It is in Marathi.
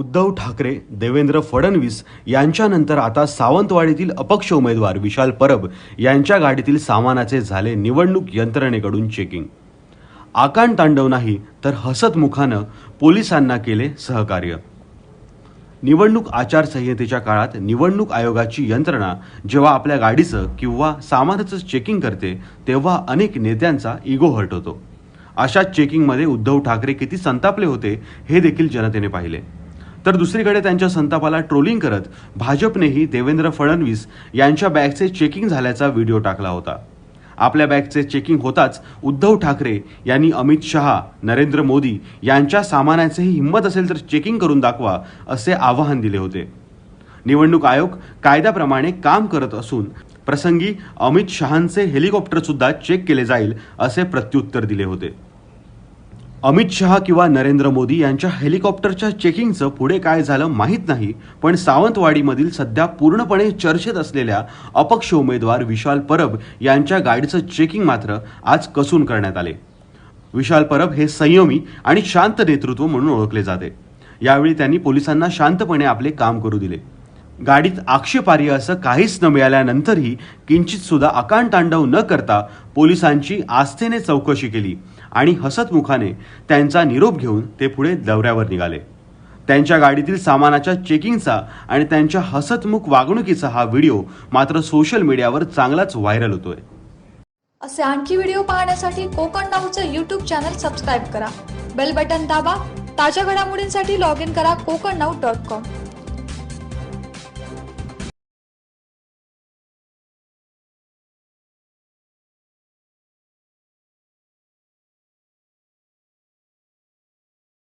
उद्धव ठाकरे देवेंद्र फडणवीस यांच्यानंतर आता सावंतवाडीतील अपक्ष उमेदवार विशाल परब यांच्या गाडीतील सामानाचे झाले निवडणूक यंत्रणेकडून चेकिंग आकांड तांडव नाही तर हसतमुखानं पोलिसांना केले सहकार्य. निवडणूक आचारसंहितेच्या काळात निवडणूक आयोगाची यंत्रणा जेव्हा आपल्या गाडीचं किंवा सामानाचं चेकिंग करते तेव्हा अनेक नेत्यांचा इगो हर्ट होतो. अशा चेकिंगमध्ये उद्धव ठाकरे किती संतापले होते हे देखील जनतेने पाहिले. तर दुसरीकडे त्यांच्या संतापाला ट्रोलिंग करत भाजपनेही देवेंद्र फडणवीस यांच्या बॅगचे चेकिंग झाल्याचा व्हिडिओ टाकला होता. आपल्या बॅगचे चेकिंग होताच उद्धव ठाकरे यांनी अमित शहा नरेंद्र मोदी यांच्या सामानाचेही हिंमत असेल तर चेकिंग करून दाखवा असे आवाहन दिले होते. निवडणूक आयोग कायद्याप्रमाणे काम करत असून प्रसंगी अमित शहांचे हेलिकॉप्टरसुद्धा चेक केले जाईल असे प्रत्युत्तर दिले होते. अमित शहा किंवा नरेंद्र मोदी यांच्या हेलिकॉप्टरच्या चेकिंगचं पुढे काय झालं माहीत नाही पण सावंतवाडीमधील सध्या पूर्णपणे चर्चेत असलेल्या अपक्ष उमेदवार विशाल परब यांच्या गाडीचं चेकिंग मात्र आज कसून करण्यात आले. विशाल परब हे संयमी आणि शांत नेतृत्व म्हणून ओळखले जाते. यावेळी त्यांनी पोलिसांना शांतपणे आपले काम करू दिले. गाडीत आक्षेपार्ह असं काहीच न मिळाल्यानंतरही किंचित सुद्धा तांडव न करता पोलिसांची आस्थेने चौकशी केली आणि हसतमुखाने त्यांचा निरोप घेऊन ते पुढे दौऱ्यावर निघाले. त्यांच्या गाडीतील सामानाच्या चेकिंगचा आणि त्यांच्या हसतमुख वागणुकीचा हा व्हिडिओ मात्र सोशल मीडियावर चांगलाच व्हायरल होतोय. असे आणखी व्हिडिओ पाहण्यासाठी कोकण नाऊचं यूट्यूब चॅनल सबस्क्राईब करा. बेल बटन दाबा. ताज्या घडामोडींसाठी लॉग इन करा कोकण नाऊ डॉट कॉम